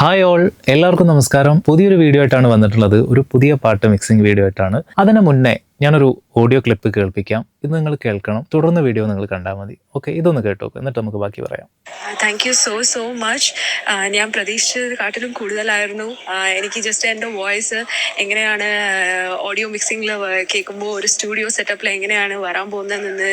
Hi all എല്ലാവർക്കും നമസ്കാരം. പുതിയൊരു വീഡിയോ ആയിട്ടാണ് വന്നിട്ടുള്ളത്. ഒരു പുതിയ പാട്ട് മിക്സിംഗ് വീഡിയോ ആയിട്ടാണ്. അതിന് മുന്നേ ഞാനൊരു ഓഡിയോ ക്ലിപ്പ് കേൾപ്പിക്കാം. ഇത് നിങ്ങൾ കേൾക്കണം. തുടർന്ന് വീഡിയോ നിങ്ങൾ കണ്ടാൽ മതി. ഓക്കെ ഇതൊന്ന് കേട്ടോ എന്നിട്ട് നമുക്ക് ബാക്കി പറയാം. Thank you so so much ഞാൻ പ്രതീക്ഷിച്ചത് കാട്ടിലും കൂടുതലായിരുന്നു എനിക്ക് ജസ്റ്റ് എന്റെ വോയിസ് എങ്ങനെയാണ് ഓഡിയോ മിക്സിങ്ങിൽ കേൾക്കുമ്പോൾ ഒരു സ്റ്റുഡിയോ സെറ്റപ്പിൽ എങ്ങനെയാണ് വരാൻ പോകുന്നതെന്ന്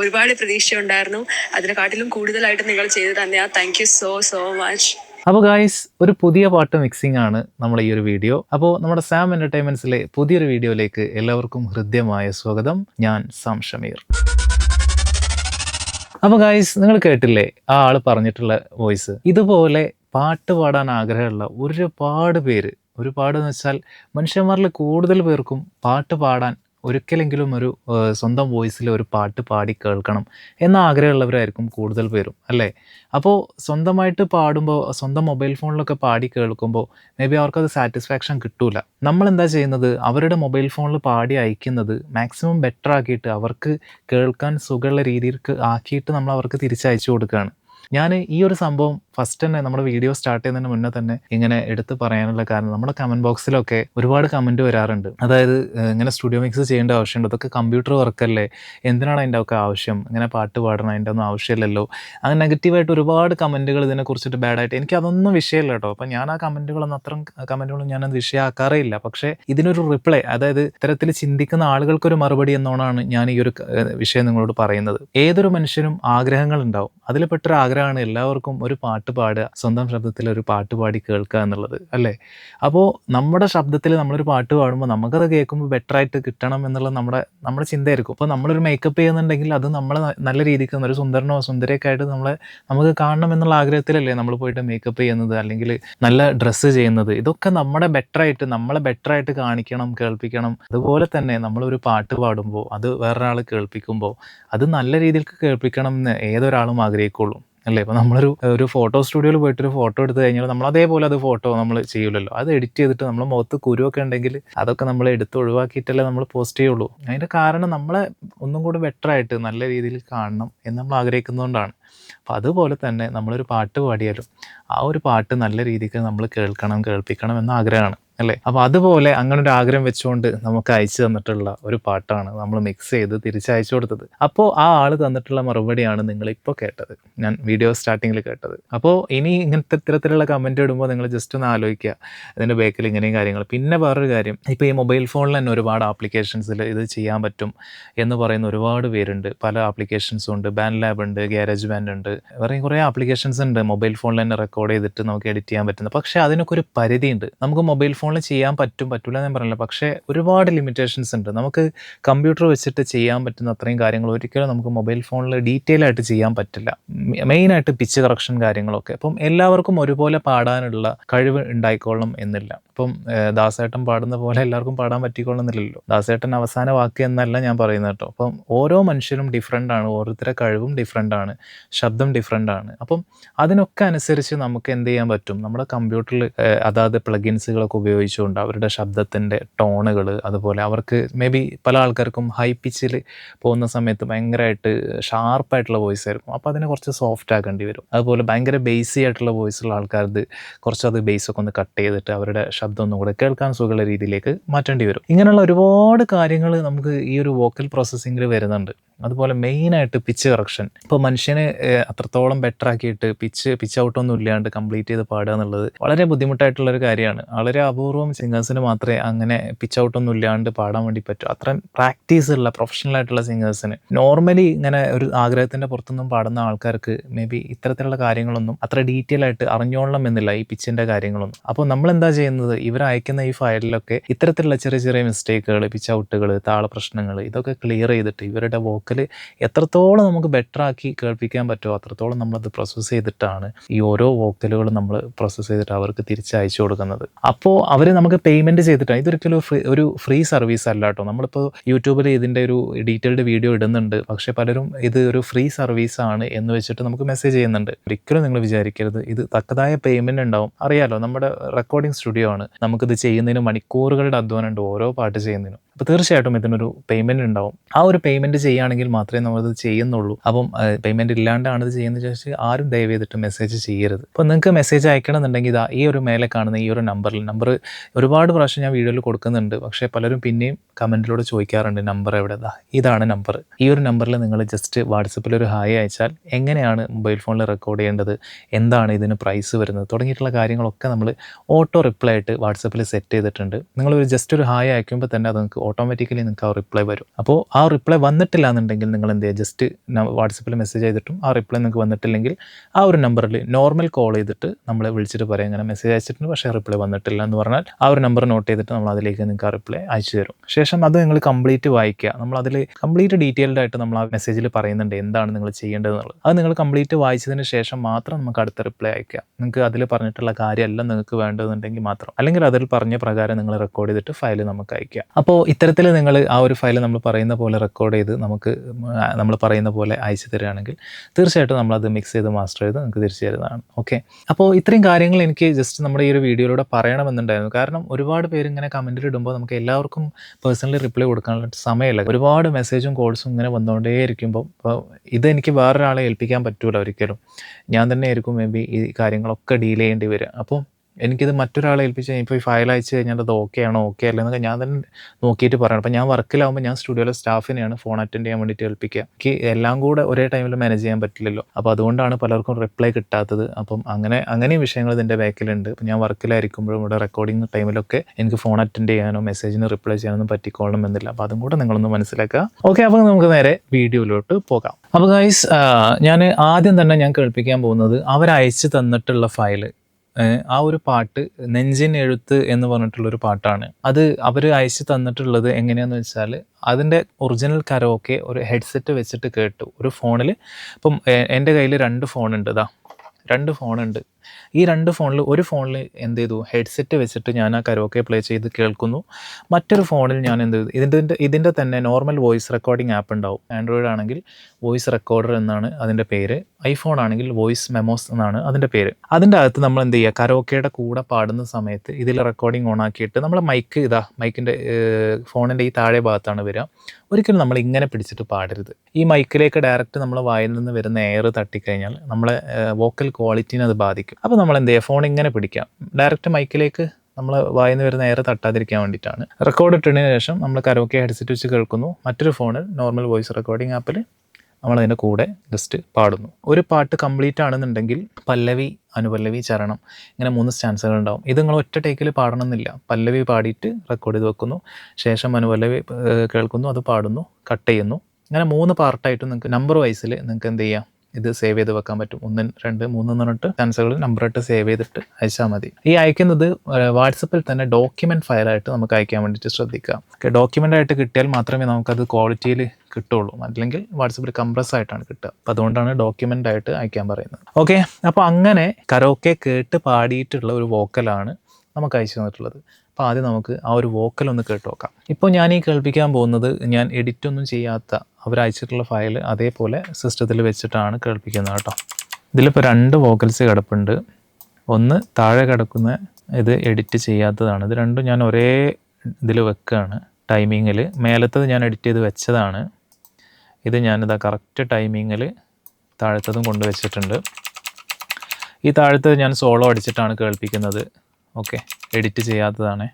ഒരുപാട് പ്രതീക്ഷ ഉണ്ടായിരുന്നു അതിനെക്കാട്ടിലും കൂടുതലായിട്ട് നിങ്ങൾ ചെയ്തു തന്നെയാണ് thank you so so much അപ്പോൾ ഗായ്സ് ഒരു പുതിയ പാട്ട് മിക്സിംഗ് ആണ് നമ്മൾ ഈ ഒരു വീഡിയോ അപ്പോൾ നമ്മുടെ സാം എന്റർടൈൻമെന്റ്സിലെ പുതിയൊരു വീഡിയോയിലേക്ക് എല്ലാവർക്കും ഹൃദ്യമായ സ്വാഗതം. ഞാൻ സാം ഷമീർ അപ്പോൾ ഗായ്സ് നിങ്ങൾ കേട്ടില്ലേ ആ ആൾ പറഞ്ഞിട്ടുള്ള വോയിസ് ഇതുപോലെ പാട്ട് പാടാൻ ആഗ്രഹമുള്ള ഒരുപാട് പേര്. ഒരുപാട് എന്ന് വെച്ചാൽ മനുഷ്യന്മാരിൽ കൂടുതൽ പേർക്കും പാട്ട് പാടാൻ ഒരിക്കലെങ്കിലും ഒരു സ്വന്തം വോയിസിൽ ഒരു പാട്ട് പാടി കേൾക്കണം എന്ന ആഗ്രഹമുള്ളവരായിരിക്കും കൂടുതൽ പേരും അല്ലേ? അപ്പോൾ സ്വന്തമായിട്ട് പാടുമ്പോൾ സ്വന്തം മൊബൈൽ ഫോണിലൊക്കെ പാടി കേൾക്കുമ്പോൾ മേ ബി അവർക്കത് സാറ്റിസ്ഫാക്ഷൻ കിട്ടൂല. നമ്മൾ എന്താ ചെയ്യുന്നത്? അവരുടെ മൊബൈൽ ഫോണിൽ പാടി അയക്കുന്നത് മാക്സിമം ബെറ്റർ ആക്കിയിട്ട് അവർക്ക് കേൾക്കാൻ സുഖമുള്ള രീതിയിൽ ആക്കിയിട്ട് നമ്മൾ അവർക്ക് തിരിച്ചയച്ചു കൊടുക്കുകയാണ്. ഞാൻ ഈ ഒരു സംഭവം ഫസ്റ്റ് തന്നെ നമ്മുടെ വീഡിയോ സ്റ്റാർട്ട് ചെയ്യുന്നതിന് മുന്നേ തന്നെ ഇങ്ങനെ എടുത്ത് പറയാനുള്ള കാരണം നമ്മുടെ കമന്റ് ബോക്സിലൊക്കെ ഒരുപാട് കമന്റ് വരാറുണ്ട്. അതായത് ഇങ്ങനെ സ്റ്റുഡിയോ മിക്സ് ചെയ്യേണ്ട ആവശ്യമുണ്ട്. അതൊക്കെ കമ്പ്യൂട്ടർ വർക്കല്ലേ എന്തിനാണ് അതിന്റെ ഒക്കെ ആവശ്യം? ഇങ്ങനെ പാട്ട് പാടണം അതിന്റെ ഒന്നും ആവശ്യമില്ലല്ലോ. അങ്ങനെ നെഗറ്റീവായിട്ട് ഒരുപാട് കമന്റുകൾ ഇതിനെ കുറിച്ചിട്ട് ബാഡായിട്ട് എനിക്ക് അതൊന്നും വിഷയമില്ല കേട്ടോ. അപ്പം ഞാൻ ആ കമന്റുകളൊന്നും അത്രയും കമന്റുകളൊന്നും ഞാനത് വിഷയമാക്കാറേയില്ല. പക്ഷേ ഇതിനൊരു റിപ്ലൈ അതായത് ഇത്തരത്തിൽ ചിന്തിക്കുന്ന ആളുകൾക്കൊരു മറുപടി എന്നോണാണ് ഞാൻ ഈ ഒരു വിഷയം നിങ്ങളോട് പറയുന്നത്. ഏതൊരു മനുഷ്യനും ആഗ്രഹങ്ങൾ ഉണ്ടാവും. അതിൽപ്പെട്ടൊരു ആഗ്രഹമാണ് എല്ലാവർക്കും ഒരു പാട്ട് പാടുക സ്വന്തം ശബ്ദത്തിൽ ഒരു പാട്ട് പാടി കേൾക്കുക എന്നുള്ളത് അല്ലേ? അപ്പോൾ നമ്മുടെ ശബ്ദത്തിൽ നമ്മളൊരു പാട്ട് പാടുമ്പോൾ നമുക്കത് കേൾക്കുമ്പോൾ ബെറ്റർ ആയിട്ട് കിട്ടണം എന്നുള്ള നമ്മുടെ നമ്മുടെ ചിന്തയായിരിക്കും. അപ്പോൾ നമ്മളൊരു മേക്കപ്പ് ചെയ്യുന്നുണ്ടെങ്കിൽ അത് നമ്മൾ നല്ല രീതിക്ക് ഒരു സുന്ദരനോ സുന്ദരിയൊക്കെ ആയിട്ട് നമ്മളെ നമുക്ക് കാണണം എന്നുള്ള ആഗ്രഹത്തിലല്ലേ നമ്മൾ പോയിട്ട് മേക്കപ്പ് ചെയ്യുന്നത് അല്ലെങ്കിൽ നല്ല ഡ്രസ്സ് ചെയ്യുന്നത്. ഇതൊക്കെ നമ്മുടെ ബെറ്റർ ആയിട്ട് നമ്മളെ ബെറ്റർ ആയിട്ട് കാണിക്കണം കേൾപ്പിക്കണം. അതുപോലെ തന്നെ നമ്മളൊരു പാട്ട് പാടുമ്പോൾ അത് വേറൊരാൾ കേൾപ്പിക്കുമ്പോൾ അത് നല്ല രീതിയിൽ കേൾപ്പിക്കണം എന്ന് ഏതൊരാളും ആഗ്രഹിക്കുള്ളൂ. അല്ലേ? ഇപ്പോൾ നമ്മളൊരു ഒരു ഫോട്ടോ സ്റ്റുഡിയോയിൽ പോയിട്ട് ഒരു ഫോട്ടോ എടുത്തു കഴിഞ്ഞാൽ നമ്മൾ അതേപോലെ അത് ഫോട്ടോ നമ്മൾ ചെയ്യൂലല്ലോ. അത് എഡിറ്റ് ചെയ്തിട്ട് നമ്മൾ മുഖത്ത് കുരുവൊക്കെ ഉണ്ടെങ്കിൽ അതൊക്കെ നമ്മൾ എടുത്ത് ഒഴിവാക്കിയിട്ടല്ലേ നമ്മൾ പോസ്റ്റ് ചെയ്യുള്ളൂ. അതിന്റെ കാരണം നമ്മളെ ഒന്നും കൂടി ബെറ്റർ ആയിട്ട് നല്ല രീതിയിൽ കാണണം എന്ന് നമ്മൾ ആഗ്രഹിക്കുന്നതുകൊണ്ടാണ് അപ്പോൾ അതുപോലെ തന്നെ നമ്മളൊരു പാട്ട് പാടിയാലും ആ ഒരു പാട്ട് നല്ല രീതിക്ക് നമ്മൾ കേൾക്കണം കേൾപ്പിക്കണം എന്ന ആഗ്രഹമാണ്. അല്ലേ? അപ്പോൾ അതുപോലെ അങ്ങനെ ഒരു ആഗ്രഹം വെച്ചുകൊണ്ട് നമുക്ക് അയച്ചു തന്നിട്ടുള്ള ഒരു പാട്ടാണ് നമ്മൾ മിക്സ് ചെയ്ത് തിരിച്ചയച്ചു കൊടുത്തത്. അപ്പോൾ ആ ആൾ തന്നിട്ടുള്ള മറുപടിയാണ് നിങ്ങൾ ഇപ്പോൾ കേട്ടത്. ഞാൻ വീഡിയോ സ്റ്റാർട്ടിങ്ങിൽ കേട്ടത്. അപ്പോൾ ഇനി ഇങ്ങനത്തെ ഇത്തരത്തിലുള്ള കമന്റ് ഇടുമ്പോൾ നിങ്ങൾ ജസ്റ്റ് ഒന്ന് ആലോചിക്കുക. അതിന്റെ ബേക്കിൽ ഇങ്ങനെയും കാര്യങ്ങൾ. പിന്നെ വേറൊരു കാര്യം ഇപ്പോൾ ഈ മൊബൈൽ ഫോണിൽ തന്നെ ഒരുപാട് ആപ്ലിക്കേഷൻസിൽ ഇത് ചെയ്യാൻ പറ്റും എന്ന് പറയുന്ന ഒരുപാട് പേരുണ്ട്. പല ആപ്ലിക്കേഷൻസും ഉണ്ട്. ബാൻ ലാബ് ഉണ്ട് ഗ്യാരേജ് ബാൻഡ് ഉണ്ട്. വേറെ കുറേ ആപ്ലിക്കേഷൻസ് ഉണ്ട് മൊബൈൽ ഫോണിൽ തന്നെ റെക്കോർഡ് ചെയ്തിട്ട് നമുക്ക് എഡിറ്റ് ചെയ്യാൻ പറ്റുന്നത് പക്ഷേ അതിനൊക്കെ ഒരു പരിധിയുണ്ട്. നമുക്ക് മൊബൈൽ ഫോണിൽ ചെയ്യാൻ പറ്റും പറ്റില്ല ഞാൻ പറഞ്ഞില്ല. പക്ഷേ ഒരുപാട് ലിമിറ്റേഷൻസ് ഉണ്ട്. നമുക്ക് കമ്പ്യൂട്ടർ വെച്ചിട്ട് ചെയ്യാൻ പറ്റുന്ന അത്രയും കാര്യങ്ങൾ ഒരിക്കലും നമുക്ക് മൊബൈൽ ഫോണിൽ ഡീറ്റെയിൽ ആയിട്ട് ചെയ്യാൻ പറ്റില്ല. മെയിനായിട്ട് പിച്ച് കറക്ഷൻ കാര്യങ്ങളൊക്കെ. അപ്പം എല്ലാവർക്കും ഒരുപോലെ പാടാനുള്ള കഴിവ് ഉണ്ടായിക്കോളണം എന്നില്ല. ഇപ്പം ദാസേട്ടൻ പാടുന്ന പോലെ എല്ലാവർക്കും പാടാൻ പറ്റിക്കൊള്ളുന്നില്ലല്ലോ. ദാസേട്ടൻ അവസാന വാക്ക് എന്നല്ല ഞാൻ പറയുന്നത് കേട്ടോ. അപ്പം ഓരോ മനുഷ്യരും ഡിഫറെന്റ് ആണ് ഓരോരുത്തരുടെ കഴിവും ഡിഫറെന്റ് ആണ് ശബ്ദം ഡിഫറെന്റ് ആണ്. അപ്പം അതിനൊക്കെ അനുസരിച്ച് നമുക്ക് എന്ത് ചെയ്യാൻ പറ്റും? നമ്മുടെ കമ്പ്യൂട്ടറിൽ അതാത് പ്ലഗിൻസുകളൊക്കെ ഉപയോഗിച്ചുകൊണ്ട് അവരുടെ ശബ്ദത്തിന്റെ ടോണുകൾ അതുപോലെ അവർക്ക് മേ ബി പല ആൾക്കാർക്കും ഹൈ പിച്ചിൽ പോകുന്ന സമയത്ത് ഭയങ്കരമായിട്ട് ഷാർപ്പായിട്ടുള്ള വോയിസ് ആയിരിക്കും. അപ്പോൾ അതിനെ കുറച്ച് സോഫ്റ്റ് ആക്കേണ്ടി വരും. അതുപോലെ ഭയങ്കര ബേസി ആയിട്ടുള്ള വോയിസുള്ള ആൾക്കാർക്ക് കുറച്ച് ബേസ് ഒക്കെ ഒന്ന് കട്ട് ചെയ്തിട്ട് അവരുടെ ഒന്നും കൂടെ കേൾക്കാൻ സുഖമുള്ള രീതിയിലേക്ക് മാറ്റേണ്ടി വരും. ഇങ്ങനെയുള്ള ഒരുപാട് കാര്യങ്ങൾ നമുക്ക് ഈ ഒരു വോക്കൽ പ്രോസസ്സിങ്ങിൽ വരുന്നുണ്ട്. അതുപോലെ മെയിനായിട്ട് പിച്ച് കറക്ഷൻ ഇപ്പോൾ മനുഷ്യനെ അത്രത്തോളം ബെറ്റർ ആക്കിയിട്ട് പിച്ച് പിച്ച് ഔട്ടൊന്നും ഇല്ലാണ്ട് കംപ്ലീറ്റ് ചെയ്ത് പാടുക എന്നുള്ളത് വളരെ ബുദ്ധിമുട്ടായിട്ടുള്ള ഒരു കാര്യമാണ്. വളരെ അപൂർവം സിംഗേഴ്സിന് മാത്രമേ അങ്ങനെ പിച്ച് ഔട്ടൊന്നും ഇല്ലാണ്ട് പാടാൻ വേണ്ടി പറ്റൂ. അത്രയും പ്രാക്ടീസ് ഉള്ള പ്രൊഫഷണൽ ആയിട്ടുള്ള സിംഗേഴ്സിന് നോർമലി ഇങ്ങനെ ഒരു ആഗ്രഹത്തിന്റെ പുറത്തൊന്നും പാടുന്ന ആൾക്കാർക്ക് മേ ബി ഇത്തരത്തിലുള്ള കാര്യങ്ങളൊന്നും അത്ര ഡീറ്റെയിൽ ആയിട്ട് അറിഞ്ഞോളണം എന്നില്ല ഈ പിച്ചിന്റെ കാര്യങ്ങളൊന്നും. അപ്പോൾ നമ്മൾ എന്താ ചെയ്യുന്നത്? ഇവർ അയക്കുന്ന ഈ ഫയലിലൊക്കെ ഇത്തരത്തിലുള്ള ചെറിയ ചെറിയ മിസ്റ്റേക്കുകൾ പിച്ച് ഔട്ടുകൾ താള പ്രശ്നങ്ങൾ ഇതൊക്കെ ക്ലിയർ ചെയ്തിട്ട് ഇവരുടെ വോക്കൽ എത്രത്തോളം നമുക്ക് ബെറ്റർ ആക്കി കേൾപ്പിക്കാൻ പറ്റുമോ അത്രത്തോളം നമ്മളത് പ്രോസസ്സ് ചെയ്തിട്ടാണ് ഈ ഓരോ വോക്കലുകളും നമ്മൾ പ്രോസസ്സ് ചെയ്തിട്ട് അവർക്ക് തിരിച്ചയച്ചു കൊടുക്കുന്നത്. അപ്പോൾ അവർ നമുക്ക് പേയ്മെന്റ് ചെയ്തിട്ടാണ്. ഇതൊരിക്കലും ഫ്രീ ഒരു ഫ്രീ സർവീസ് അല്ല കേട്ടോ നമ്മളിപ്പോൾ യൂട്യൂബിൽ ഇതിന്റെ ഒരു ഡീറ്റെയിൽഡ് വീഡിയോ ഇടുന്നുണ്ട്. പക്ഷേ പലരും ഇത് ഒരു ഫ്രീ സർവീസ് ആണ് എന്ന് വെച്ചിട്ട് നമുക്ക് മെസ്സേജ് ചെയ്യുന്നുണ്ട്. ഒരിക്കലും നിങ്ങൾ വിചാരിക്കരുത്. ഇത് തക്കതായ പേയ്മെന്റ് ഉണ്ടാവും. അറിയാലോ നമ്മുടെ റെക്കോർഡിംഗ് സ്റ്റുഡിയോ ആണ്. നമുക്കിത് ചെയ്യുന്നതിന് മണിക്കൂറുകളുടെ അധ്വാനം ഉണ്ട് ഓരോ പാട്ട് ചെയ്യുന്നതിനും. അപ്പോൾ തീർച്ചയായിട്ടും ഇതിനൊരു പേയ്മെന്റ് ഉണ്ടാവും. ആ ഒരു പേയ്മെന്റ് ചെയ്യുകയാണെങ്കിൽ ആണെങ്കിൽ മാത്രമേ നമ്മളത് ചെയ്യുന്നുള്ളൂ. അപ്പം പേയ്മെന്റ് ഇല്ലാണ്ടാണ് ഇത് ചെയ്യുന്നത് ചോദിച്ചാൽ ആരും ദയവ് ചെയ്തിട്ട് മെസ്സേജ് ചെയ്യരുത്. അപ്പോൾ നിങ്ങൾക്ക് മെസ്സേജ് അയക്കണമെന്നുണ്ടെങ്കിൽ ഇതാ ഈ ഒരു മേലെ കാണുന്ന ഈ ഒരു നമ്പറിൽ നമ്പർ ഒരുപാട് പ്രാവശ്യം ഞാൻ വീഡിയോയിൽ കൊടുക്കുന്നുണ്ട്. പക്ഷേ പലരും പിന്നെയും കമന്റിലൂടെ ചോദിക്കാറുണ്ട് നമ്പർ എവിടെ? ദാ ഇതാണ് നമ്പർ ഈ ഒരു നമ്പറിൽ നിങ്ങൾ ജസ്റ്റ് വാട്സപ്പിൽ ഒരു ഹായ് അയച്ചാൽ എങ്ങനെയാണ് മൊബൈൽ ഫോണിൽ റെക്കോർഡ് ചെയ്യേണ്ടത്? എന്താണ് ഇതിന് പ്രൈസ് വരുന്നത്? തുടങ്ങിയിട്ടുള്ള കാര്യങ്ങളൊക്കെ നമ്മൾ ഓട്ടോ റിപ്ലൈ ആയിട്ട് വാട്സപ്പിൽ സെറ്റ് ചെയ്തിട്ടുണ്ട്. നിങ്ങൾ ഒരു ജസ്റ്റ് ഒരു ഹായ് അയക്കുമ്പോൾ തന്നെ അത് നിങ്ങൾക്ക് ഓട്ടോമാറ്റിക്കലി നിങ്ങൾക്ക് ആ റിപ്ലൈ വരും. അപ്പോൾ ആ റിപ്ലൈ വന്നിട്ടില്ല എന്നുണ്ടെങ്കിൽ നിങ്ങൾ എന്ത് ചെയ്യുക? ജസ്റ്റ് വാട്സപ്പിൽ മെസ്സേജ് ചെയ്തിട്ടും ആ റിപ്ലൈ നിങ്ങൾക്ക് വന്നിട്ടില്ലെങ്കിൽ ആ ഒരു നമ്പറിൽ നോർമൽ കോൾ ചെയ്തിട്ട് നമ്മളെ വിളിച്ചിട്ട് പറയാം. ഇങ്ങനെ മെസ്സേജ് അയച്ചിട്ടുണ്ട് പക്ഷേ റിപ്ലൈ വന്നിട്ടില്ല എന്ന് പറഞ്ഞാൽ ആ ഒരു നമ്പർ നോട്ട് ചെയ്തിട്ട് നമ്മൾ അതിലേക്ക് നിങ്ങൾക്ക് ആ റിപ്ലൈ അയച്ചു തരും. ശേഷം അത് നിങ്ങൾ കംപ്ലീറ്റ് വായിക്കുക. നമ്മൾ അതിൽ കംപ്ലീറ്റ് ഡീറ്റെയിൽഡ് ആയിട്ട് നമ്മൾ ആ മെസ്സേജിൽ പറയുന്നുണ്ട് എന്താണ് നിങ്ങൾ ചെയ്യേണ്ടതെന്നുള്ളത്. അത് നിങ്ങൾ കംപ്ലീറ്റ് വായിച്ചതിന് ശേഷം മാത്രം നമുക്ക് അടുത്ത റിപ്ലൈ അയക്കുക. നിങ്ങൾക്ക് അതിൽ പറഞ്ഞിട്ടുള്ള കാര്യമല്ല നിങ്ങൾക്ക് വേണ്ടതെന്നുണ്ടെങ്കിൽ മാത്രം. അല്ലെങ്കിൽ അതിൽ പറഞ്ഞ പ്രകാരം നിങ്ങൾ റെക്കോർഡ് ചെയ്തിട്ട് ഫയൽ നമുക്ക് അയക്കുക. അപ്പോൾ ഇത്തരത്തിൽ നിങ്ങൾ ആ ഒരു ഫയൽ നമ്മൾ പറയുന്ന പോലെ റെക്കോർഡ് ചെയ്ത് നമുക്ക് നമ്മൾ പറയുന്ന പോലെ അയച്ചു തരികയാണെങ്കിൽ തീർച്ചയായിട്ടും നമ്മളത് മിക്സ് ചെയ്ത് മാസ്റ്റർ ചെയ്ത് നിങ്ങൾക്ക് തിരിച്ചു തരുന്നതാണ്. ഓക്കെ അപ്പോൾ ഇത്രയും കാര്യങ്ങൾ എനിക്ക് ജസ്റ്റ് നമ്മുടെ ഈ ഒരു വീഡിയോയിലൂടെ പറയണമെന്നുണ്ടായിരുന്നു. കാരണം ഒരുപാട് പേര് ഇങ്ങനെ കമന്റിൽ ഇടുമ്പോൾ നമുക്ക് എല്ലാവർക്കും പേഴ്സണലി റിപ്ലൈ കൊടുക്കാനുള്ള സമയമില്ല. ഒരുപാട് മെസ്സേജും കോൾസും ഇങ്ങനെ വന്നുകൊണ്ടേ ഇരിക്കുമ്പോൾ അപ്പോൾ ഇതെനിക്ക് വേറൊരാളെ ഏൽപ്പിക്കാൻ പറ്റൂല ഒരിക്കലും. ഞാൻ തന്നെ ആയിരിക്കും മേ ബി ഈ കാര്യങ്ങളൊക്കെ ഡീൽ ചെയ്യേണ്ടി വരിക. അപ്പോൾ എനിക്കിത് മറ്റൊരാളെ ഏൽപ്പിച്ച് ഇപ്പോൾ ഈ ഫയൽ അയച്ചു കഴിഞ്ഞാൽ അത് ഓക്കെ ആണോ ഓക്കെ അല്ലേ എന്നൊക്കെ ഞാൻ തന്നെ നോക്കിയിട്ട് പറയണം. അപ്പോൾ ഞാൻ വർക്കിലാവുമ്പോൾ ഞാൻ സ്റ്റുഡിയോയിലെ സ്റ്റാഫിനെയാണ് ഫോൺ അറ്റൻഡ് ചെയ്യാൻ വേണ്ടിയിട്ട് ഏൽപ്പിക്കുക. എനിക്ക് എല്ലാം കൂടെ ഒരേ ടൈമിൽ മാനേജ് ചെയ്യാൻ പറ്റില്ലല്ലോ. അപ്പോൾ അതുകൊണ്ടാണ് പലർക്കും റിപ്ലൈ കിട്ടാത്തത്. അപ്പം അങ്ങനെ അങ്ങനെയും വിഷയങ്ങൾ ഇതിന്റെ ബാക്കിലുണ്ട്. അപ്പോൾ ഞാൻ വർക്കിലായിരിക്കുമ്പോഴും ഇവിടെ റെക്കോർഡിംഗ് ടൈമിലൊക്കെ എനിക്ക് ഫോൺ അറ്റൻഡ് ചെയ്യാനോ മെസ്സേജിന് റിപ്ലൈ ചെയ്യാനൊന്നും പറ്റിക്കോളണം എന്നില്ല. അപ്പോൾ അതും കൂടെ നിങ്ങളൊന്ന് മനസ്സിലാക്കുക. ഓക്കെ അപ്പോൾ നമുക്ക് നേരെ വീഡിയോയിലോട്ട് പോകാം. അപ്പോൾ ഗൈസ് ഞാൻ ആദ്യം തന്നെ ഞാൻ കേൾപ്പിക്കാൻ പോകുന്നത് അവരയച്ചു തന്നിട്ടുള്ള ഏഹ് ആ ഒരു പാട്ട് നെഞ്ചിൻ എഴുത്ത് എന്ന് പറഞ്ഞിട്ടുള്ളൊരു പാട്ടാണ്. അത് അവർ അയച്ചു തന്നിട്ടുള്ളത് എങ്ങനെയാന്ന് വെച്ചാൽ അതിന്റെ ഒറിജിനൽ കരോക്കെ ഒരു ഹെഡ്സെറ്റ് വെച്ചിട്ട് കേട്ടു. ഒരു ഫോണിൽ ഇപ്പം എന്റെ കയ്യിൽ രണ്ട് ഫോണുണ്ട് ഇതാ രണ്ട് ഫോണുണ്ട്. ഈ രണ്ട് ഫോണിൽ ഒരു ഫോണിൽ എന്ത് ചെയ്തു? ഹെഡ്സെറ്റ് വെച്ചിട്ട് ഞാൻ ആ കരോക്കെ പ്ലേ ചെയ്ത് കേൾക്കുന്നു. മറ്റൊരു ഫോണിൽ ഞാൻ എന്ത് ചെയ്തു? ഇതിന്റെ ഇതിന്റെ തന്നെ നോർമൽ വോയിസ് റെക്കോർഡിംഗ് ആപ്പ് ഉണ്ടാവും. ആൻഡ്രോയിഡ് ആണെങ്കിൽ വോയിസ് റെക്കോർഡർ എന്നാണ് അതിന്റെ പേര്. ഐഫോൺ ആണെങ്കിൽ വോയിസ് മെമോസ് എന്നാണ് അതിന്റെ പേര്. അതിന്റെ അകത്ത് നമ്മൾ എന്ത് ചെയ്യുക? കരോക്കയുടെ കൂടെ പാടുന്ന സമയത്ത് ഇതിൽ റെക്കോർഡിംഗ് ഓൺ ആക്കിയിട്ട് നമ്മൾ മൈക്ക് ഇതാ മൈക്കിന്റെ ഫോണിന്റെ ഈ താഴെ ഭാഗത്താണ് വരിക. ഒരിക്കലും നമ്മൾ ഇങ്ങനെ പിടിച്ചിട്ട് പാടരുത്. ഈ മൈക്കിലേക്ക് ഡയറക്റ്റ് നമ്മൾ വായിൽ നിന്ന് വരുന്ന എയർ തട്ടിക്കഴിഞ്ഞാൽ നമ്മളെ വോക്കൽ ക്വാളിറ്റിനെ അത് ബാധിക്കും. അപ്പോൾ നമ്മൾ എന്ത് ചെയ്യുക ഫോൺ ഇങ്ങനെ പിടിക്കാം. ഡയറക്റ്റ് മൈക്കിലേക്ക് നമ്മൾ വായിന്ന് വരുന്ന എയർ തട്ടാതിരിക്കാൻ വേണ്ടിയിട്ടാണ്. റെക്കോർഡ് ഇട്ടതിന് ശേഷം നമ്മൾ കരോക്കെ ഹെഡ്സെറ്റ് വെച്ച് കേൾക്കുന്നു. മറ്റൊരു ഫോണിൽ നോർമൽ വോയിസ് റെക്കോർഡിംഗ് ആപ്പിൽ നമ്മൾ അതിന്റെ കൂടെ ജസ്റ്റ് പാടുന്നു. ഒരു പാട്ട് കംപ്ലീറ്റ് ആണെന്നുണ്ടെങ്കിൽ പല്ലവി അനുപല്ലവി ചരണം ഇങ്ങനെ മൂന്ന് സ്റ്റാൻസുകൾ ഉണ്ടാവും. ഇത് നിങ്ങൾ ഒറ്റ ടേക്കിൽ പാടണമെന്നില്ല. പല്ലവി പാടിയിട്ട് റെക്കോർഡ് ചെയ്ത് വെക്കുന്നു. ശേഷം അനുപല്ലവി കേൾക്കുന്നു അത് പാടുന്നു കട്ട് ചെയ്യുന്നു. അങ്ങനെ മൂന്ന് പാർട്ടായിട്ട് നിങ്ങൾക്ക് നമ്പർ വൈസിൽ നിങ്ങൾക്ക് എന്ത് ചെയ്യാം? ഇത് സേവ് ചെയ്ത് വെക്കാൻ പറ്റും. ഒന്ന് രണ്ട് മൂന്ന് എന്ന് പറഞ്ഞിട്ട് ചാൻസുകൾ നമ്പറായിട്ട് സേവ് ചെയ്തിട്ട് അയച്ചാൽ മതി. ഈ അയക്കുന്നത് വാട്സപ്പിൽ തന്നെ ഡോക്യുമെന്റ് ഫയലായിട്ട് നമുക്ക് അയക്കാൻ വേണ്ടിയിട്ട് ശ്രദ്ധിക്കുക ഡോക്യുമെന്റ് ആയിട്ട് കിട്ടിയാൽ മാത്രമേ നമുക്കത് ക്വാളിറ്റിയിൽ കിട്ടുള്ളൂ. അല്ലെങ്കിൽ വാട്സപ്പിൽ കംപ്രസ് ആയിട്ടാണ് കിട്ടുക. അപ്പോൾ അതുകൊണ്ടാണ് ഡോക്യുമെന്റ് ആയിട്ട് അയക്കാൻ പറയുന്നത്. ഓക്കെ അപ്പോൾ അങ്ങനെ കരോക്കെ കേട്ട് പാടിയിട്ടുള്ള ഒരു വോക്കലാണ് നമുക്ക് അയച്ചു തന്നിട്ടുള്ളത്. അപ്പോൾ ആദ്യം നമുക്ക് ആ ഒരു വോക്കൽ ഒന്ന് കേട്ട് നോക്കാം ഇപ്പോൾ ഞാൻ ഈ കേൾപ്പിക്കാൻ പോകുന്നത് ഞാൻ എഡിറ്റ് ഒന്നും ചെയ്യാത്ത അവരയച്ചിട്ടുള്ള ഫയൽ അതേപോലെ സിസ്റ്റത്തിൽ വെച്ചിട്ടാണ് കേൾപ്പിക്കുന്നത് കേട്ടോ. ഇതിലിപ്പോൾ രണ്ട് വോക്കൽസ് കിടപ്പുണ്ട്. ഒന്ന് താഴെ കിടക്കുന്ന ഇത് എഡിറ്റ് ചെയ്യാത്തതാണ്. ഇത് രണ്ടും ഞാൻ ഒരേ ഇതിൽ വെക്കുകയാണ് ടൈമിങ്ങിൽ മേലത്തത് ഞാൻ എഡിറ്റ് ചെയ്ത് വെച്ചതാണ്. ഇത് ഞാനിതാ കറക്റ്റ് ടൈമിങ്ങിൽ താഴത്തതും കൊണ്ട് വെച്ചിട്ടുണ്ട്. ഈ താഴത്തത് ഞാൻ സോളോ അടിച്ചിട്ടാണ് കേൾപ്പിക്കുന്നത്. ഓക്കെ എഡിറ്റ് ചെയ്യാത്തതാണ്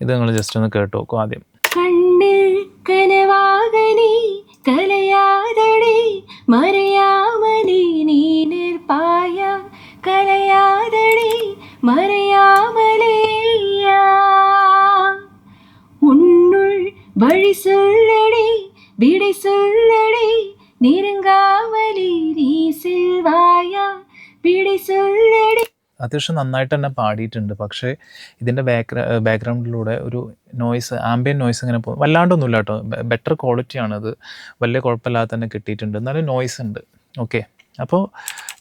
ഇത് നിങ്ങൾ ജസ്റ്റ് ഒന്ന് കേട്ട് നോക്കൂ ആദ്യം കണ്ണിൽ കനവാകനി കലയാതടി മറയാമലി നീ നിർപ്പായ കലയാതടി മറയാമലേയ உன்னுள் வழி சொல்லடி விடை சொல்லடி நெருங்காமலி நீ செல்வாயா விடை சொல்லடி അത്യാവശ്യം നന്നായിട്ട് തന്നെ പാടിയിട്ടുണ്ട്. പക്ഷേ ഇതിന്റെ ബാക്ക് ബാക്ക്ഗ്രൗണ്ടിലൂടെ ഒരു നോയ്സ് ആംബിയൻ നോയ്സ് ഇങ്ങനെ പോകും വല്ലാണ്ടൊന്നുമില്ല കേട്ടോ. ബെറ്റർ അത്. വലിയ കുഴപ്പമില്ലാതെ തന്നെ കിട്ടിയിട്ടുണ്ട്. എന്നാലും നോയ്സ് ഉണ്ട്. ഓക്കെ അപ്പോൾ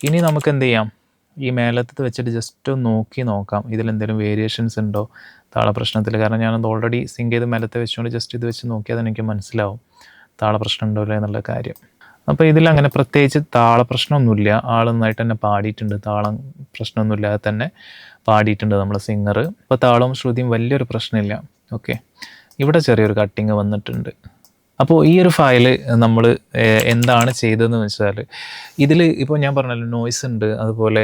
ഇനി നമുക്ക് എന്ത് ചെയ്യാം? ഈ മേലത്ത് വെച്ചിട്ട് ജസ്റ്റ് നോക്കി നോക്കാം. ഇതിൽ എന്തെങ്കിലും വേരിയേഷൻസ് ഉണ്ടോ? താളപ്രശ്നത്തിൽ കാരണം ഞാനത് ഓൾറെഡി സിങ്ക് ചെയ്ത് മേലത്തെ വെച്ചുകൊണ്ട് ജസ്റ്റ് ഇത് വെച്ച് നോക്കിയാൽ എനിക്ക് മനസ്സിലാവും. താളപ്രശ്നം ഉണ്ടോ എന്നുള്ള കാര്യം. അപ്പോൾ ഇതിൽ അങ്ങനെ പ്രത്യേകിച്ച് താള പ്രശ്നമൊന്നുമില്ല. ആൾ നന്നായിട്ട് തന്നെ പാടിയിട്ടുണ്ട്. താളം പ്രശ്നമൊന്നുമില്ലാതെ തന്നെ പാടിയിട്ടുണ്ട് നമ്മൾ സിംഗർ അപ്പോൾ താളവും ശ്രുതിയും വലിയൊരു പ്രശ്നമില്ല. ഓക്കെ ഇവിടെ ചെറിയൊരു കട്ടിങ് വന്നിട്ടുണ്ട്. അപ്പോൾ ഈ ഒരു ഫയൽ നമ്മൾ എന്താണ് ചെയ്തതെന്ന് വെച്ചാൽ ഇതിൽ ഇപ്പോൾ ഞാൻ പറഞ്ഞല്ലോ നോയ്സ് ഉണ്ട്. അതുപോലെ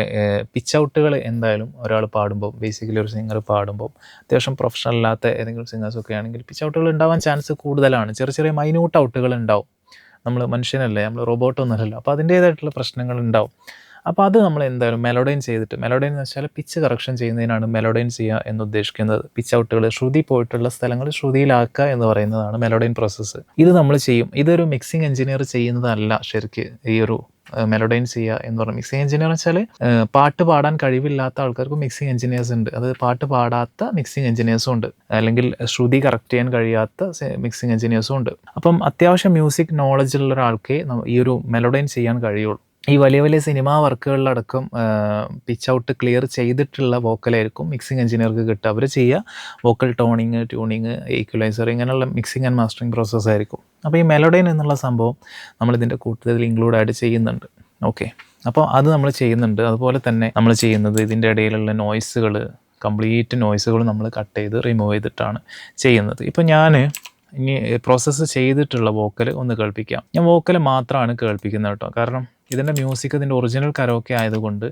പിച്ച് ഔട്ടുകൾ എന്തായാലും ഒരാൾ പാടുമ്പോൾ ബേസിക്കലി ഒരു സിംഗർ പാടുമ്പോൾ അത്യാവശ്യം പ്രൊഫഷണൽ അല്ലാത്ത ഏതെങ്കിലും സിംഗേഴ്സൊക്കെ ആണെങ്കിൽ പിച്ച് ഔട്ടുകൾ ഉണ്ടാവാൻ ചാൻസ് കൂടുതലാണ്. ചെറിയ ചെറിയ മൈന്യൂട്ട് ഔട്ടുകൾ ഉണ്ടാവും. നമ്മൾ മനുഷ്യനല്ലേ നമ്മൾ റോബോട്ടൊന്നുമല്ലല്ലോ അപ്പോൾ അതിന്റേതായിട്ടുള്ള പ്രശ്നങ്ങൾ ഉണ്ടാവും അപ്പോൾ അത് നമ്മൾ എന്തായാലും മെലോഡൈൻ ചെയ്തിട്ട് മെലോഡൈൻ എന്ന് വെച്ചാൽ പിച്ച് കറക്ഷൻ ചെയ്യുന്നതിനാണ് മെലോഡൈൻ ചെയ്യുക എന്ന് ഉദ്ദേശിക്കുന്നത്. പിച്ച് ഔട്ടുകൾ ശ്രുതി പോയിട്ടുള്ള സ്ഥലങ്ങൾ ശ്രുതിയിലാക്കുക എന്ന് പറയുന്നതാണ് മെലോഡൈൻ പ്രോസസ്സ് ഇത് നമ്മൾ ചെയ്യും. ഇതൊരു മിക്സിംഗ് എഞ്ചിനീയർ ചെയ്യുന്നതല്ല ശരിക്ക് ഈ ഒരു മെലോഡൈൻ ചെയ്യുക എന്ന് പറഞ്ഞാൽ മിക്സിംഗ് എഞ്ചിനീയർ എന്ന് വെച്ചാൽ പാട്ട് പാടാൻ കഴിവില്ലാത്ത ആൾക്കാർക്ക് മിക്സിംഗ് എഞ്ചിനീയേഴ്സ് ഉണ്ട്. അത് പാട്ട് പാടാത്ത മിക്സിംഗ് എഞ്ചിനീയേഴ്സും ഉണ്ട്. അല്ലെങ്കിൽ ശ്രുതി കറക്റ്റ് ചെയ്യാൻ കഴിയാത്ത മിക്സിംഗ് എഞ്ചിനീയേഴ്സും ഉണ്ട്. അപ്പം അത്യാവശ്യം മ്യൂസിക് നോളജ് ഉള്ള ഒരാൾക്ക് ഈ ഒരു മെലോഡൈൻ ചെയ്യാൻ കഴിയുള്ളൂ. ഈ വലിയ വലിയ സിനിമാ വർക്കുകളിലടക്കം പിച്ച് ഔട്ട് ക്ലിയർ ചെയ്തിട്ടുള്ള വോക്കലായിരിക്കും മിക്സിംഗ് എഞ്ചിനീയർക്ക് കിട്ടുക. അവർ ചെയ്യുക വോക്കൽ ടോണിങ് ട്യൂണിങ് ഈക്വലൈസർ ഇങ്ങനെയുള്ള മിക്സിംഗ് ആൻഡ് മാസ്റ്ററിങ് പ്രോസസ്സ് ആയിരിക്കും. അപ്പോൾ ഈ മെലഡൈൻ എന്നുള്ള സംഭവം നമ്മളിതിന്റെ കൂട്ടത്തിൽ ഇൻക്ലൂഡ് ആയിട്ട് ചെയ്യുന്നുണ്ട്. ഓക്കെ അപ്പോൾ അത് നമ്മൾ ചെയ്യുന്നുണ്ട്. അതുപോലെ തന്നെ നമ്മൾ ചെയ്യുന്നത് ഇതിന്റെ ഇടയിലുള്ള നോയ്സുകൾ കംപ്ലീറ്റ് നോയ്സുകൾ നമ്മൾ കട്ട് ചെയ്ത് റിമൂവ് ചെയ്തിട്ടാണ് ചെയ്യുന്നത്. ഇപ്പോൾ ഞാൻ ഇനി പ്രോസസ്സ് ചെയ്തിട്ടുള്ള വോക്കൽ ഒന്ന് കേൾപ്പിക്കാം. ഞാൻ വോക്കൽ മാത്രമാണ് കേൾപ്പിക്കുന്നത് കേട്ടോ. കാരണം ഇതിന്റെ മ്യൂസിക് ഇതിന്റെ ഒറിജിനൽ കരോക്കെ ആയതുകൊണ്ട്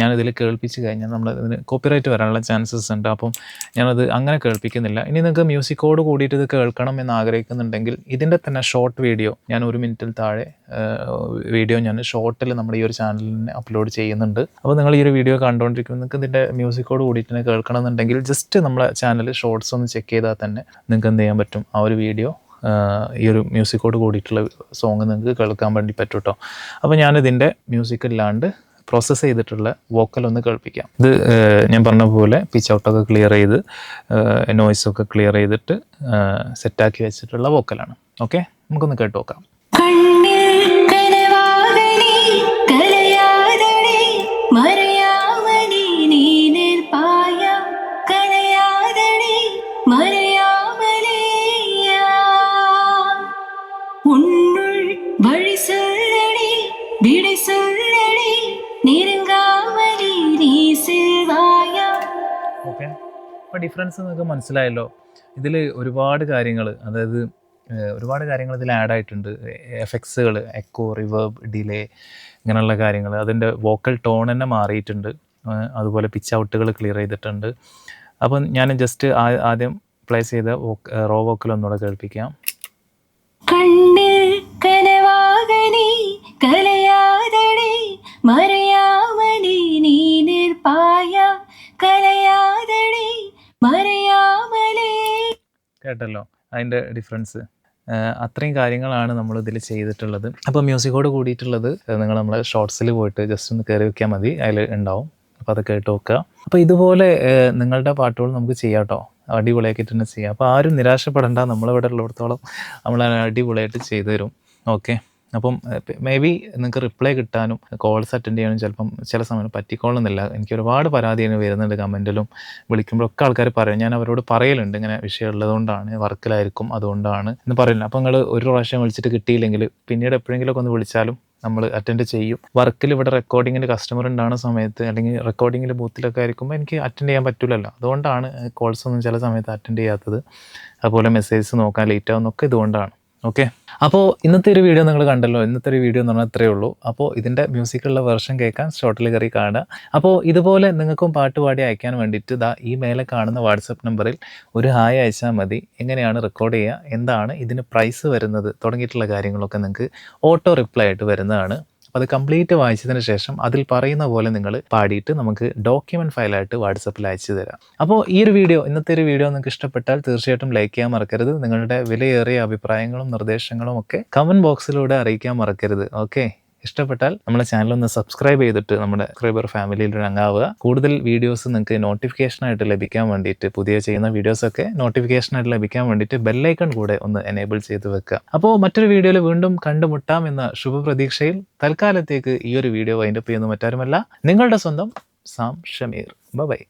ഞാനിതിൽ കേൾപ്പിച്ച് കഴിഞ്ഞാൽ നമ്മൾ ഇതിന് കോപ്പിറൈറ്റ് വരാനുള്ള ചാൻസസ് ഉണ്ട്. അപ്പം ഞാനത് അങ്ങനെ കേൾപ്പിക്കുന്നില്ല. ഇനി നിങ്ങൾക്ക് മ്യൂസിക്കോട് കൂടിയിട്ട് ഇത് കേൾക്കണം എന്ന് ആഗ്രഹിക്കുന്നുണ്ടെങ്കിൽ ഇതിന്റെ തന്നെ ഷോർട്ട് വീഡിയോ ഞാൻ ഒരു മിനിറ്റിൽ താഴെ വീഡിയോ ഞാൻ ഷോർട്ടിൽ നമ്മുടെ ഈ ഒരു ചാനലിന് അപ്ലോഡ് ചെയ്യുന്നുണ്ട്. അപ്പോൾ നിങ്ങൾ ഈ ഒരു വീഡിയോ കണ്ടുകൊണ്ടിരിക്കുമ്പോൾ നിങ്ങൾക്ക് ഇതിന്റെ മ്യൂസിക്കോട് കൂടിയിട്ട് തന്നെ കേൾക്കണം എന്നുണ്ടെങ്കിൽ ജസ്റ്റ് നമ്മുടെ ചാനൽ ഷോർട്സ് ഒന്ന് ചെക്ക് ചെയ്താൽ തന്നെ നിങ്ങൾക്ക് എന്ത് ചെയ്യാൻ പറ്റും? ആ ഒരു വീഡിയോ ഈ ഒരു മ്യൂസിക്കോട് കൂടിയിട്ടുള്ള സോങ് നിങ്ങൾക്ക് കേൾക്കാൻ വേണ്ടി പറ്റും കേട്ടോ അപ്പോൾ ഞാനിതിന്റെ മ്യൂസിക് ഇല്ലാണ്ട് പ്രോസസ്സ് ചെയ്തിട്ടുള്ള വോക്കൽ ഒന്ന് കേൾപ്പിക്കാം. ഇത് ഞാൻ പറഞ്ഞ പോലെ പിച്ച് ഔട്ടൊക്കെ ക്ലിയർ ചെയ്ത് നോയ്സൊക്കെ ക്ലിയർ ചെയ്തിട്ട് സെറ്റാക്കി വെച്ചിട്ടുള്ള വോക്കലാണ് ഓക്കെ നമുക്കൊന്ന് കേട്ട് നോക്കാം. ഡിഫറൻസ് നിങ്ങൾക്ക് മനസ്സിലായല്ലോ. ഇതിൽ ഒരുപാട് കാര്യങ്ങൾ അതായത് ഒരുപാട് കാര്യങ്ങൾ ഇതിൽ ആഡ് ആയിട്ടുണ്ട്. എഫക്ട്സുകൾ എക്കോ റിവേർബ് ഡിലേ ഇങ്ങനെയുള്ള കാര്യങ്ങൾ അതിന്റെ വോക്കൽ ടോൺ തന്നെ മാറിയിട്ടുണ്ട്. അതുപോലെ പിച്ച് ഔട്ടുകൾ ക്ലിയർ ചെയ്തിട്ടുണ്ട്. അപ്പം ഞാൻ ജസ്റ്റ് ആദ്യം പ്ലേസ് ചെയ്ത റോ വോക്കൽ ഒന്നുകൂടെ കേൾപ്പിക്കാം. കണ്ണിൽ കനവാകണി കലയാതണി മറയാമണി കേട്ടല്ലോ അതിന്റെ ഡിഫറൻസ് അത്രയും കാര്യങ്ങളാണ് നമ്മൾ ഇതിൽ ചെയ്തിട്ടുള്ളത്. അപ്പോൾ മ്യൂസിക്കോട് കൂടിയിട്ടുള്ളത് നിങ്ങൾ നമ്മളെ ഷോർട്സിൽ പോയിട്ട് ജസ്റ്റ് ഒന്ന് കയറി വെക്കാൻ മതി അതിൽ ഉണ്ടാവും. അപ്പോൾ അത് കേട്ട് നോക്കുക. അപ്പോൾ ഇതുപോലെ നിങ്ങളുടെ പാട്ടുകൾ നമുക്ക് ചെയ്യാം കേട്ടോ അടിപൊളിയാക്കിയിട്ട് തന്നെ ചെയ്യാം. അപ്പോൾ ആരും നിരാശപ്പെടേണ്ട നമ്മളിവിടെ ഉള്ളിടത്തോളം നമ്മൾ അടിപൊളിയായിട്ട് ചെയ്തു തരും. ഓക്കെ. അപ്പം മേ ബി നിങ്ങൾക്ക് റിപ്ലൈ കിട്ടാനും കോൾസ് അറ്റൻഡ് ചെയ്യാനും ചിലപ്പം ചില സമയം പറ്റിക്കോളുന്നില്ല എനിക്ക് ഒരുപാട് പരാതി വരുന്നുണ്ട് കമന്റിലും വിളിക്കുമ്പോഴൊക്കെ ആൾക്കാർ പറയും. ഞാൻ അവരോട് പറയലുണ്ട് ഇങ്ങനെ വിഷയം ഉള്ളതുകൊണ്ടാണ് വർക്കിലായിരിക്കും അതുകൊണ്ടാണ് എന്ന് പറയുന്നത് അപ്പം നിങ്ങൾ ഒരു പ്രാവശ്യം വിളിച്ചിട്ട് കിട്ടിയില്ലെങ്കിൽ പിന്നീട് എപ്പോഴെങ്കിലുമൊക്കെ ഒന്ന് വിളിച്ചാലും നമ്മൾ അറ്റൻഡ് ചെയ്യും. വർക്കിൽ ഇവിടെ റെക്കോർഡിങ്ങിന് കസ്റ്റമർ ഉണ്ടാകുന്ന സമയത്ത് അല്ലെങ്കിൽ റെക്കോർഡിങ്ങിൽ ബൂത്തിലൊക്കെ ആയിരിക്കുമ്പോൾ എനിക്ക് അറ്റൻഡ് ചെയ്യാൻ പറ്റില്ലല്ലോ അതുകൊണ്ടാണ് കോൾസ് ഒന്നും ചില സമയത്ത് അറ്റൻഡ് ചെയ്യാത്തത്. അതുപോലെ മെസ്സേജസ് നോക്കാൻ ലേറ്റ് ആവുന്നൊക്കെ ഇതുകൊണ്ടാണ്. ഓക്കെ അപ്പോൾ ഇന്നത്തെ ഒരു വീഡിയോ നിങ്ങൾ കണ്ടല്ലോ. ഇന്നത്തെ ഒരു വീഡിയോ എന്ന് പറഞ്ഞാൽ ഇത്രയേ ഉള്ളൂ. അപ്പോൾ ഇതിന്റെ മ്യൂസിക്കുള്ള വെർഷൻ കേൾക്കാൻ ഷോർട്ടിൽ കയറി കാണുക. അപ്പോൾ ഇതുപോലെ നിങ്ങൾക്കും പാട്ട് പാടി അയക്കാൻ വേണ്ടിയിട്ട് ദാ ഈ മേലെ കാണുന്ന വാട്സപ്പ് നമ്പറിൽ ഒരു ഹായ് അയച്ചാൽ മതി. എങ്ങനെയാണ് റെക്കോർഡ് ചെയ്യുക? എന്താണ് ഇതിന് പ്രൈസ് വരുന്നത്? തുടങ്ങിയിട്ടുള്ള കാര്യങ്ങളൊക്കെ നിങ്ങൾക്ക് ഓട്ടോ റിപ്ലൈ ആയിട്ട് വരുന്നതാണ്. അപ്പോൾ അത് കംപ്ലീറ്റ് വായിച്ചതിന് ശേഷം അതിൽ പറയുന്ന പോലെ നിങ്ങൾ പാടിയിട്ട് നമുക്ക് ഡോക്യുമെന്റ് ഫയലായിട്ട് വാട്സപ്പിൽ അയച്ചു തരാം. അപ്പോൾ ഈ ഒരു വീഡിയോ ഇന്നത്തെ ഒരു വീഡിയോ നിങ്ങൾക്ക് ഇഷ്ടപ്പെട്ടാൽ തീർച്ചയായിട്ടും ലൈക്ക് ചെയ്യാൻ മറക്കരുത്. നിങ്ങളുടെ വിലയേറിയ അഭിപ്രായങ്ങളും നിർദ്ദേശങ്ങളും ഒക്കെ കമന്റ് ബോക്സിലൂടെ അറിയിക്കാൻ മറക്കരുത്. ഓക്കെ ഇഷ്ടപ്പെട്ടാൽ നമ്മുടെ ചാനൽ ഒന്ന് സബ്സ്ക്രൈബ് ചെയ്തിട്ട് നമ്മുടെ സബ്സ്ക്രൈബർ ഫാമിലിയിൽ ഒരു അംഗാവുക കൂടുതൽ വീഡിയോസ് നിങ്ങൾക്ക് നോട്ടിഫിക്കേഷൻ ആയിട്ട് ലഭിക്കാൻ വേണ്ടിയിട്ട് പുതിയ ചെയ്യുന്ന വീഡിയോസ് ഒക്കെ നോട്ടിഫിക്കേഷൻ ആയിട്ട് ലഭിക്കാൻ വേണ്ടിയിട്ട് ബെല്ലൈക്കൺ കൂടെ ഒന്ന് എനേബിൾ ചെയ്ത് വെക്കുക. അപ്പോൾ മറ്റൊരു വീഡിയോയിൽ വീണ്ടും കണ്ടുമുട്ടാം എന്ന ശുഭപ്രതീക്ഷയിൽ തൽക്കാലത്തേക്ക് ഈ ഒരു വീഡിയോ വൈൻഡപ്പ് ചെയ്യുന്ന മറ്റാരുമല്ല. നിങ്ങളുടെ സ്വന്തം സാം ഷമീർ. ബൈ